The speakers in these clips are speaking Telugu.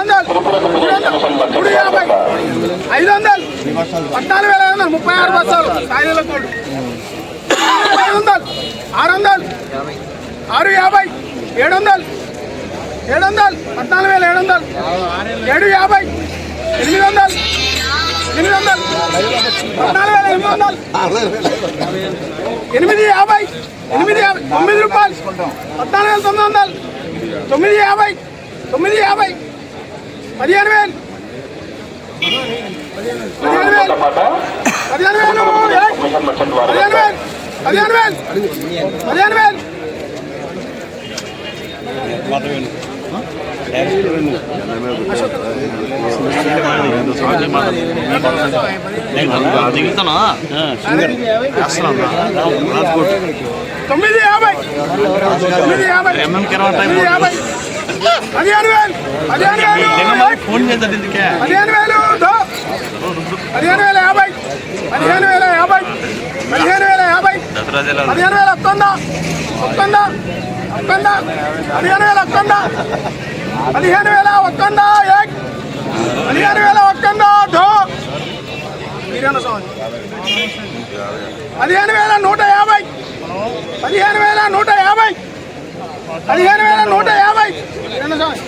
వందలు మూడు యాభై ఐదు వందలు పద్నాలుగు వేల ఐదు వందలు ముప్పై ఆరు బస్సాలు. సాయిల కోళ్ళు ఐదు వందలు ఆరు వందలు ఆరు యాభై. ఏడు వందలు ఏడు వందలు పద్నాలుగు వేల ఏడు వందలు ఏడు యాభై. ఎనిమిది వందలు ఎనిమిది వందలు పద్నాలుగు వేల ఎనిమిది వందలు ఎనిమిది యాభై. ఎనిమిది యాభై. తొమ్మిది రూపాయలు. పద్నాలుగు వేల తొమ్మిది వందలు. తొమ్మిది యాభై. తొమ్మిది యాభై. పదిహేను వేలు. పదిహేను వేలు. పదిహేను వేలు! పదిహేను వేలు. పదిహేను వేలు. పదిహేను వేలు. తొమ్మిది యాభై. తొమ్మిది యాభై. పదిహేను వేలు పదిహేను వేలు ఫోన్ చేద్దాం ఇందుకే పదిహేను వేలు పదిహేను వేల యాభై పదిహేను వేల యాభై పదిహేను వేల యాభై పదిహేను వేల వస్తుందా వస్తుందా వస్తుందా పదిహేను వేల వస్తుందా పదిహేను వేల వస్తుందా ఏక్ పదిహేను వేల వస్తుందా దో పదిహేను వేల నూట యాభై పదిహేను వేల నూట యాభై పదిహేను వేల నూట యాభై మీరేనా స్వామి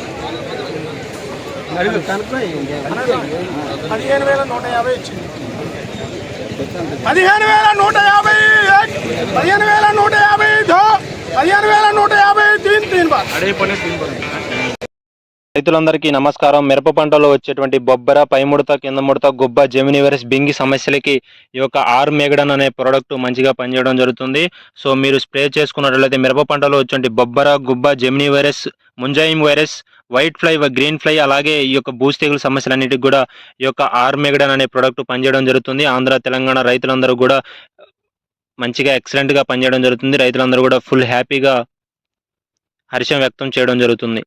పదిహేను వేల నూట యాభై ఇచ్చింది పదిహేను వేల నూట యాభై ఏక్. పదిహేను వేల నూట యాభై దో పదిహేను వేల నూట యాభై తీన్ తీన్ బార్ అడే పని తీసుకోండి రైతులందరికీ నమస్కారం. మిరప పంటలో వచ్చేటువంటి బొబ్బర పైముడత కింద ముడత గుబ్బ జెమిని వైరస్ బింగి సమస్యలకి ఈ యొక్క ఆర్ మేగడన్ అనే ప్రోడక్ట్ మంచిగా పనిచేయడం జరుగుతుంది. సో మీరు స్ప్రే చేసుకున్నట్లయితే మిరప పంటలో వచ్చేటువంటి బొబ్బర గుబ్బ Gemini virus ముంజాయిం virus white fly green fly అలాగే ఈ యొక్క భూస్తెగుల సమస్యలన్నిటికి కూడా ఈ యొక్క ఆర్ మేగడన్ అనే ప్రోడక్ట్ పనిచేయడం జరుగుతుంది. ఆంధ్ర తెలంగాణ రైతులందరూ కూడా మంచిగా ఎక్సలెంట్గా పనిచేయడం జరుగుతుంది. రైతులందరూ కూడా ఫుల్ హ్యాపీగా హర్షం వ్యక్తం చేయడం జరుగుతుంది.